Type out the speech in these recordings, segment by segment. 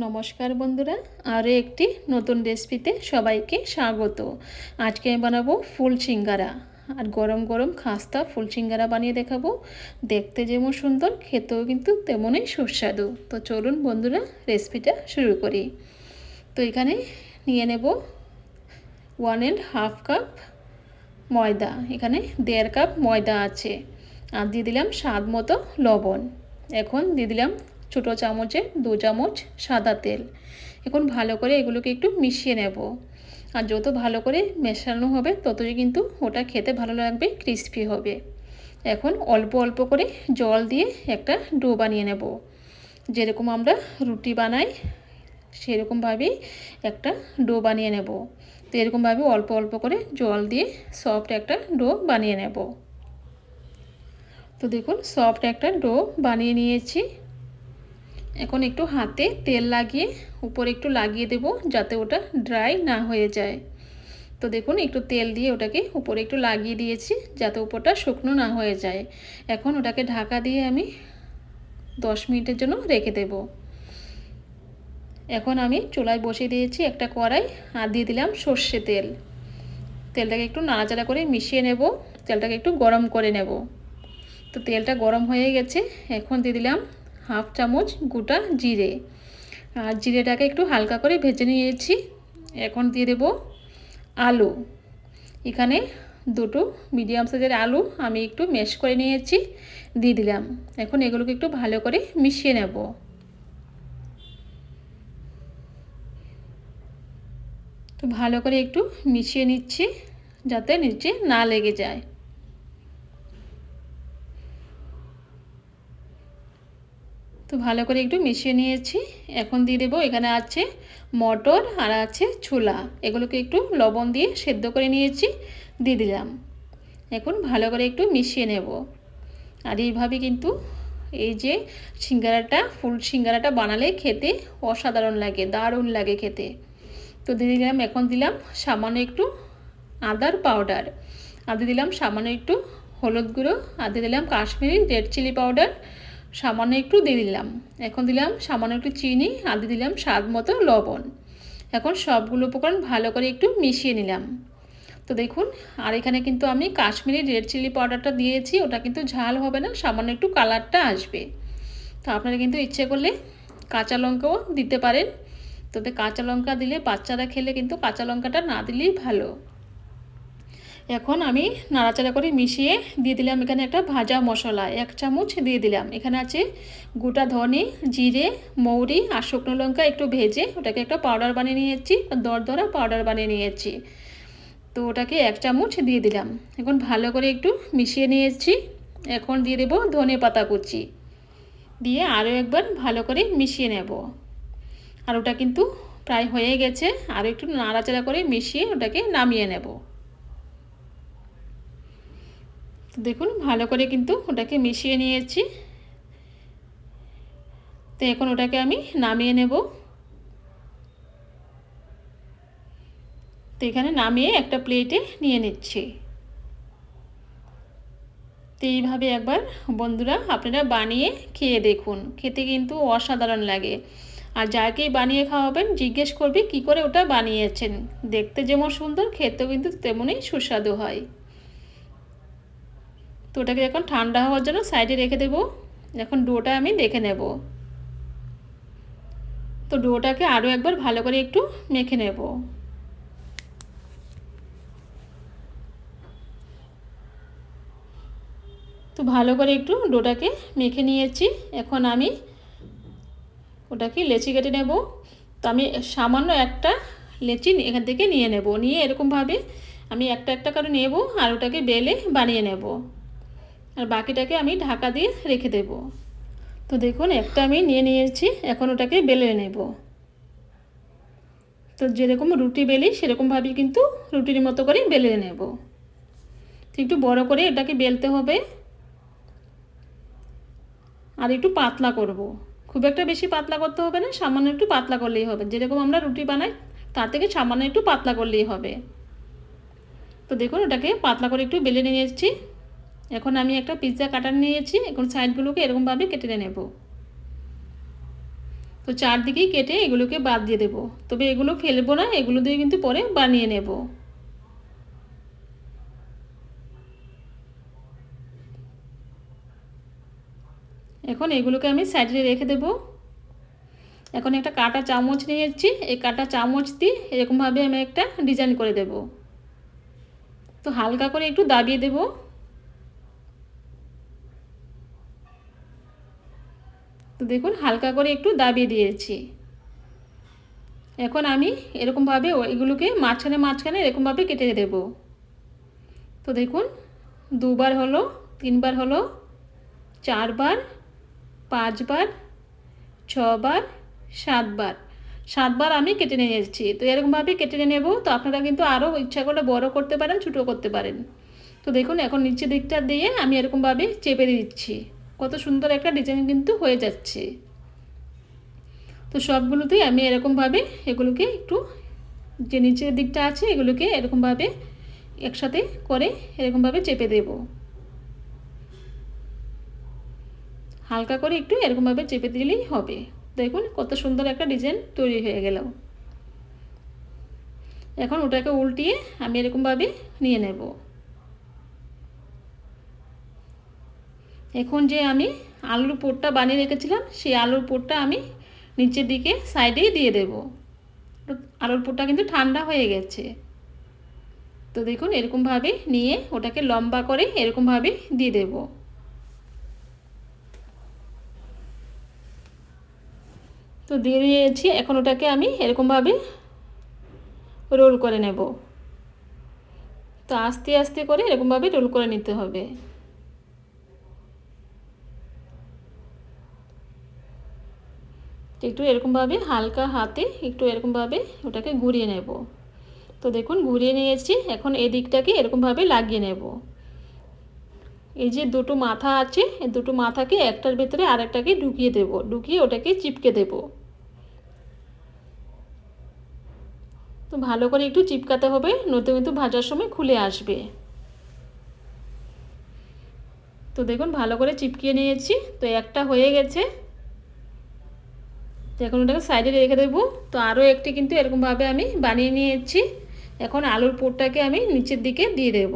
নমস্কার বন্ধুরা, আরও একটি নতুন রেসিপিতে সবাইকে স্বাগত। আজকে আমি বানাবো ফুল সিঙ্গারা। আর গরম গরম খাস্তা ফুল সিঙ্গারা বানিয়ে দেখাবো। দেখতে যেমন সুন্দর, খেতেও কিন্তু তেমনই সুস্বাদু। তো চলুন বন্ধুরা রেসিপিটা শুরু করি। তো এখানে নিয়ে নেব ওয়ান অ্যান্ড হাফ কাপ ময়দা। এখানে দেড় কাপ ময়দা আছে। আর দিয়ে দিলাম স্বাদ মতো লবণ। এখন দিয়ে দিলাম ছোটো চামচে দু চামচ সাদা তেল। এখন ভালো করে এগুলোকে একটু মিশিয়ে নেব। আর যত ভালো করে মেশানো হবে, ততই কিন্তু ওটা খেতে ভালো লাগবে ক্রিস্পি হবে। এখন অল্প অল্প করে জল দিয়ে একটা ডো বানিয়ে নেব। যেরকম আমরা রুটি বানাই সেরকমভাবেই একটা ডো বানিয়ে নেব। তো এরকমভাবে অল্প অল্প করে জল দিয়ে সফট একটা ডো বানিয়ে নেব। তো দেখুন সফট একটা ডো বানিয়ে নিয়েছি। এখন একটু হাতে তেল লাগিয়ে উপরে একটু লাগিয়ে দেব যাতে ওটা ড্রাই না হয়ে যায়। তো দেখুন, একটু তেল দিয়ে ওটাকে উপরে একটু লাগিয়ে দিয়েছি যাতে উপরটা শুকনো না হয়ে যায়। এখন ওটাকে ঢাকা দিয়ে আমি দশ মিনিটের জন্য রেখে দেব। এখন আমি চুলায় বসিয়ে দিয়েছি একটা কড়াই আর দিয়ে দিলাম সর্ষে তেল। তেলটাকে একটু নাড়াচাড়া করে মিশিয়ে নেব, তেলটাকে একটু গরম করে নেব। তো তেলটা গরম হয়ে গেছে, এখন দিয়ে দিলাম হাফ চামচ গোটা জিরে। আর জিরেটাকে একটু হালকা করে ভেজে নিয়েছি। এখন দিয়ে দেব আলু। এখানে দুটো মিডিয়াম সাইজের আলু আমি একটু ম্যাশ করে নিয়েছি, দিয়ে দিলাম। এখন এগুলোকে একটু ভালো করে মিশিয়ে নেব। তো ভালো করে একটু মিশিয়ে নিচ্ছি, যাতে নিচে না লেগে যায়। তো ভালো করে একটু মিশিয়ে নিয়েছি। এখন দিয়ে দেবো, এখানে আছে মটর আর আছে ছোলা। এগুলোকে একটু লবণ দিয়ে সেদ্ধ করে নিয়েছি, দিয়ে দিলাম। এখন ভালো করে একটু মিশিয়ে নেব। আর এইভাবে কিন্তু এই যে সিঙ্গারাটা, ফুল সিঙ্গারাটা বানালে খেতে অসাধারণ লাগে, দারুণ লাগে খেতে। তো দিয়ে দিলাম, এখন দিলাম সামান্য একটু আদার পাউডার। আর দিয়ে দিলাম সামান্য একটু হলুদ গুঁড়ো। আর দিয়ে দিলাম কাশ্মীরি রেড চিলি পাউডার। সামান্য একটু দিয়ে দিলাম। এখন দিলাম সামান্য একটু চিনি আর দিয়ে দিলাম স্বাদ মতো লবণ। এখন সবগুলো উপকরণ ভালো করে একটু মিশিয়ে নিলাম। তো দেখুন, আর এখানে কিন্তু আমি কাশ্মীরি রেড চিলি পাউডারটা দিয়েছি, ওটা কিন্তু ঝাল হবে না, সামান্য একটু কালারটা আসবে। তো আপনারা কিন্তু ইচ্ছে করলে কাঁচা লঙ্কাও দিতে পারেন। তবে কাঁচা লঙ্কা দিলে বাচ্চারা খেলে কিন্তু কাঁচা লঙ্কাটা না দিলেই ভালো। এখন আমি নাড়াচাড়া করে মিশিয়ে দিয়ে দিলাম এখানে একটা ভাজা মশলা, এক চামচ দিয়ে দিলাম। এখানে আছে গোটা ধনে, জিরে, মৌরি আর শুকনো লঙ্কা একটু ভেজে ওটাকে একটা পাউডার বানিয়ে নিয়েছি দরদরা পাউডার বানিয়ে নিয়েছি। তো ওটাকে এক চামচ দিয়ে দিলাম। এখন ভালো করে একটু মিশিয়ে নিয়েছি। এখন দিয়ে দেবো ধনে পাতা কুচি। দিয়ে আরও একবার ভালো করে মিশিয়ে নেব। আর ওটা কিন্তু প্রায় হয়ে গেছে। আরও একটু নাড়াচাড়া করে মিশিয়ে ওটাকে নামিয়ে নেব। তো দেখুন, ভালো করে কিন্তু ওটাকে মিশিয়ে নিয়েছি। তো এখন ওটাকে আমি নামিয়ে নেব। তো এখানে নামিয়ে একটা প্লেটে নিয়ে নিচ্ছি। তো এইভাবে একবার বন্ধুরা আপনারা বানিয়ে খেয়ে দেখুন। খেতে কিন্তু অসাধারণ লাগে। আর যাকেই বানিয়ে খাওয়াবেন, জিজ্ঞেস করবে কি করে ওটা বানিয়েছেন। দেখতে যেমন সুন্দর, খেতেও কিন্তু তেমনই সুস্বাদু হয়। তো ওটাকে এখন ঠান্ডা হওয়ার জন্য সাইডে রেখে দেবো। এখন ডোটা আমি দেখে নেব। তো ডোটাকে আরও একবার ভালো করে একটু মেখে নেব। তো ভালো করে একটু ডোটাকে মেখে নিয়েছি। এখন আমি ওটাকে লেচি কেটে নেব। তো আমি সামান্য একটা লেচি এখান থেকে নিয়ে নেব। নিয়ে এরকমভাবে আমি একটা একটা করে নেব আর ওটাকে বেলে বানিয়ে নেব। আর বাকিটাকে আমি ঢাকা দিয়ে রেখে দেব। তো দেখুন, একটা আমি নিয়ে নিয়েছি, এখন ওটাকে বেলে নেব। তো যেরকম রুটি বেলি সেরকমভাবেই কিন্তু রুটির মতো করে বেলে নেব। তো একটু বড় করে এটাকে বেলতে হবে। আর একটু পাতলা করব। খুব একটা বেশি পাতলা করতে হবে না, সামান্য একটু পাতলা করলেই হবে। যেরকম আমরা রুটি বানাই, তার থেকে সামান্য একটু পাতলা করলেই হবে। তো দেখুন, ওটাকে পাতলা করে একটু বেলে নিয়েছি। এখন আমি একটা পিৎজা কাটার নিয়েছি, এখন সাইডগুলোকে এরকমভাবে কেটে নেব। তো চারদিকেই কেটে এগুলোকে বাদ দিয়ে দেবো। তবে এগুলো ফেলব না, এগুলো দিয়ে কিন্তু পরে বানিয়ে নেব। এখন এগুলোকে আমি সাইডে রেখে দেব। এখন একটা কাটা চামচ নিয়ে এসেছি এই কাটা চামচ দিয়ে এরকমভাবে আমি একটা ডিজাইন করে দেব। তো হালকা করে একটু দাবিয়ে দেব। তো দেখুন, হালকা করে একটু দাবিয়ে দিয়েছি। এখন আমি এরকমভাবে এগুলোকে মাঝখানে মাঝখানে এরকমভাবে কেটে দেব। তো দেখুন, দুবার হলো, তিনবার হলো, চারবার, পাঁচবার, ছবার, সাতবার। সাতবার আমি কেটে নিয়ে এসেছি। তো এরকমভাবে কেটে নেব। তো আপনারা কিন্তু আরও ইচ্ছা করলে বড় করতে পারেন ছোটো করতে পারেন। তো দেখুন, এখন নিচের দিকটা দিয়ে আমি এরকমভাবে চেপে দিচ্ছি। কত সুন্দর একটা ডিজাইন কিন্তু হয়ে যাচ্ছে। তো সবগুলোতেই আমি এরকমভাবে এগুলোকে একটু যে নিচের দিকটা আছে এগুলোকে এরকমভাবে একসাথে করে এরকমভাবে চেপে দেব। হালকা করে একটু এরকমভাবে চেপে দিলেই হবে। দেখুন কত সুন্দর একটা ডিজাইন তৈরি হয়ে গেল। এখন ওটাকে উল্টিয়ে আমি এরকমভাবে নিয়ে নেব। এখন যে আমি আলুর পোটটা বানিয়ে রেখেছিলাম, সেই আলুর পোটটা আমি নিচের দিকে সাইডেই দিয়ে দেব। আলুর পোটটা কিন্তু ঠান্ডা হয়ে গেছে। তো দেখুন, এরকমভাবে নিয়ে ওটাকে লম্বা করে এরকমভাবে দিয়ে দেব। তো দিয়ে দিয়েছি, এখন ওটাকে আমি এরকমভাবে রোল করে নেব। তো আস্তে আস্তে করে এরকমভাবে রোল করে নিতে হবে। একটু এরকমভাবে হালকা হাতে একটু এরকমভাবে ওটাকে ঘুরিয়ে নেব। তো দেখুন, ঘুরিয়ে নিয়েছি এখন এই দিকটাকে এরকমভাবে লাগিয়ে নেব। এই যে দুটো মাথা আছে, এই দুটো মাথাকে একটার ভেতরে আরেকটাকে ঢুকিয়ে দেব, ঢুকিয়ে ওটাকে চিপকে দেব। তো ভালো করে একটু চিপকাতে হবে, নয়তো কিন্তু ভাজার সময় খুলে আসবে। তো দেখুন, ভালো করে চিপকিয়ে নিয়েছি। তো একটা হয়ে গেছে। তো এখন ওটাকে সাইডে রেখে দেবো। তো আরও একটি কিন্তু এরকমভাবে আমি বানিয়ে নিয়েছি। এখন আলুর পোটটাকে আমি নিচের দিকে দিয়ে দেব।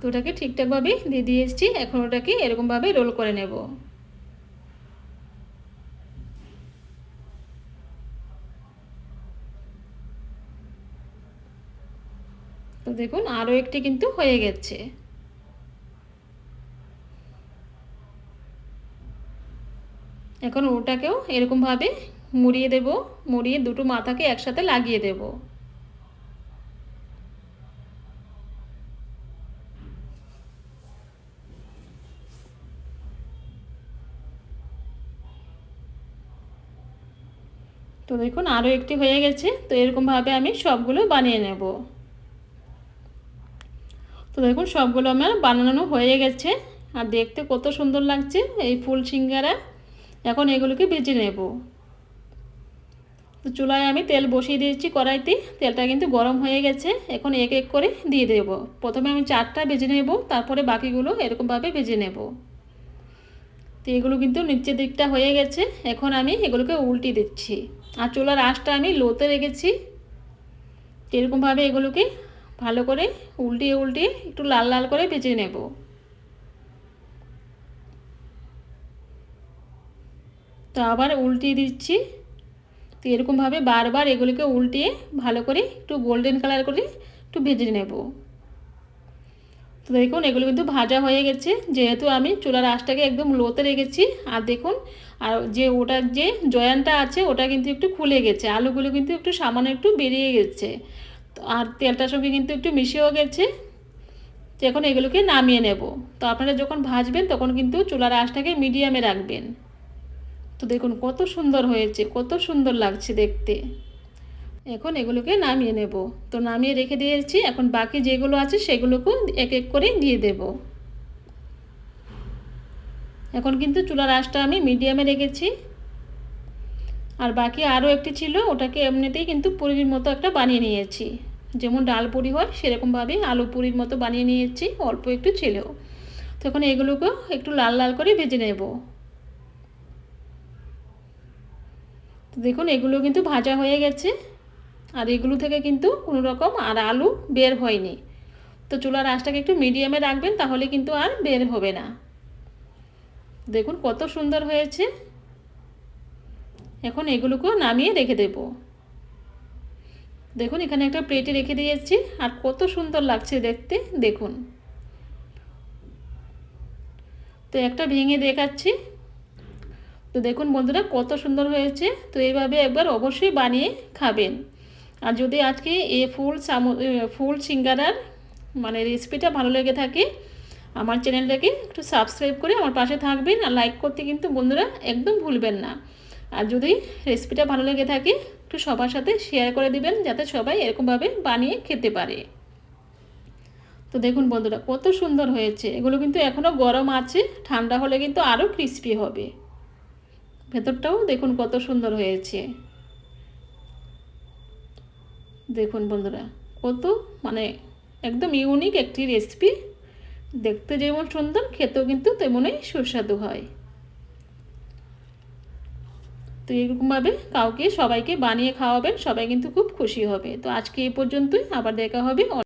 তো ওটাকে ঠিকঠাকভাবে দিয়ে দিয়ে এসেছি এখন ওটাকে এরকমভাবে রোল করে নেব। দেখুন, আরও একটি কিন্তু হয়ে গেছে। এখন ওটাকেও এরকমভাবে মুড়িয়ে দেব, মুড়িয়ে দুটো মাথাকে একসাথে লাগিয়ে দেব। তো দেখুন, আরও একটি হয়ে গেছে, তো এরকমভাবে আমি সবগুলো বানিয়ে নেব। তো দেখুন সবগুলো আমার বানানো হয়ে গেছে। আর দেখতে কত সুন্দর লাগছে এই ফুল সিঙ্গারা। এখন এগুলোকে ভেজে নেব। তো চুলায় আমি তেল বসিয়ে দিয়েছি কড়াইতে। তেলটা কিন্তু গরম হয়ে গেছে। এখন এক এক করে দিয়ে দেব। প্রথমে আমি চারটা ভেজে নেব, তারপরে বাকিগুলো এরকমভাবে ভেজে নেব। তো এগুলো কিন্তু নিচের দিকটা হয়ে গেছে। এখন আমি এগুলোকে উল্টে দিচ্ছি। আর চুলার আঁচটা আমি লোতে রেখেছি। এরকমভাবে এগুলোকে ভালো করে উল্টিয়ে উল্টিয়ে একটু লাল লাল করে ভেজে নেব। তো আবার উল্টিয়ে দিচ্ছি। তো এরকমভাবে বারবার এগুলিকে উল্টিয়ে ভালো করে একটু গোল্ডেন কালার করে একটু ভেজে নেব। তো দেখুন এগুলো কিন্তু ভাজা হয়ে গেছে। যেহেতু আমি চুলার আঁচটাকে একদম লোতে রেখেছি, আর দেখুন, আর যে ওটার যে জয়ানটা আছে, ওটা কিন্তু একটু খুলে গেছে। আলুগুলো কিন্তু একটু সামান্য একটু বেরিয়ে গেছে। আর তেলটার সঙ্গে কিন্তু একটু মিশেও গেছে এখন এগুলোকে নামিয়ে নেব। তো আপনারা যখন ভাজবেন তখন কিন্তু চুলার আঁচটাকে মিডিয়ামে রাখবেন। তো দেখুন কত সুন্দর হয়েছে, কত সুন্দর লাগছে দেখতে। এখন এগুলোকে নামিয়ে নেব। তো নামিয়ে রেখে দিয়েছি, এখন বাকি যেগুলো আছে সেগুলোকেও এক এক করে দিয়ে দেব। এখন কিন্তু চুলার আঁচটা আমি মিডিয়ামে রেখেছি। আর বাকি আরও একটি ছিল, ওটাকে এমনিতেই কিন্তু পুরীর মতো একটা বানিয়ে নিয়েছি। যেমন ডাল পুরি হয় সেরকমভাবে আলু পুরির মতো বানিয়ে নিয়েছি, অল্প একটু ছেলেও। তো এখন এগুলোকে একটু লাল লাল করে ভেজে নেব। দেখুন, এগুলো কিন্তু ভাজা হয়ে গেছে। আর এগুলো থেকে কিন্তু কোনো রকম আর আলু বের হয়নি। তো চুলার আঁচটাকে একটু মিডিয়ামে রাখবেন, তাহলে কিন্তু আর বের হবে না। দেখুন কত সুন্দর হয়েছে। এখন এগুলোকেও নামিয়ে রেখে দেব। দেখুন, এখানে একটা প্লেটে রেখে দিয়েছি আর কত সুন্দর লাগছে দেখতে, দেখুন। তো একটা ভেঙে দেখাচ্ছি। তো দেখুন বন্ধুরা, কত সুন্দর হয়েছে। তো এইভাবে একবার অবশ্যই বানিয়ে খাবেন। আর যদি আজকে এ ফুল সামু ফুল সিঙ্গারার মানে রেসিপিটা ভালো লেগে থাকে, আমার চ্যানেলটাকে একটু সাবস্ক্রাইব করে আমার পাশে থাকবেন। আর লাইক করতে কিন্তু বন্ধুরা একদম ভুলবেন না। আর যদি রেসিপিটা ভালো লেগে থাকে, একটু সবার সাথে শেয়ার করে দিবেন, যাতে সবাই এরকমভাবে বানিয়ে খেতে পারে। তো দেখুন বন্ধুরা, কত সুন্দর হয়েছে। এগুলো কিন্তু এখনও গরম আছে, ঠান্ডা হলে কিন্তু আরও ক্রিস্পি হবে। ভেতরটাও দেখুন কত সুন্দর হয়েছে। দেখুন বন্ধুরা, কত মানে একদম ইউনিক একটি রেসিপি দেখতে যেমন সুন্দর, খেতেও কিন্তু তেমনই সুস্বাদু হয়। তো এরকমভাবে কাউকে সবাইকে বানিয়ে খাওয়াবেন, সবাই কিন্তু খুব খুশি হবে। তো আজকে এ পর্যন্তই, আবার দেখা হবে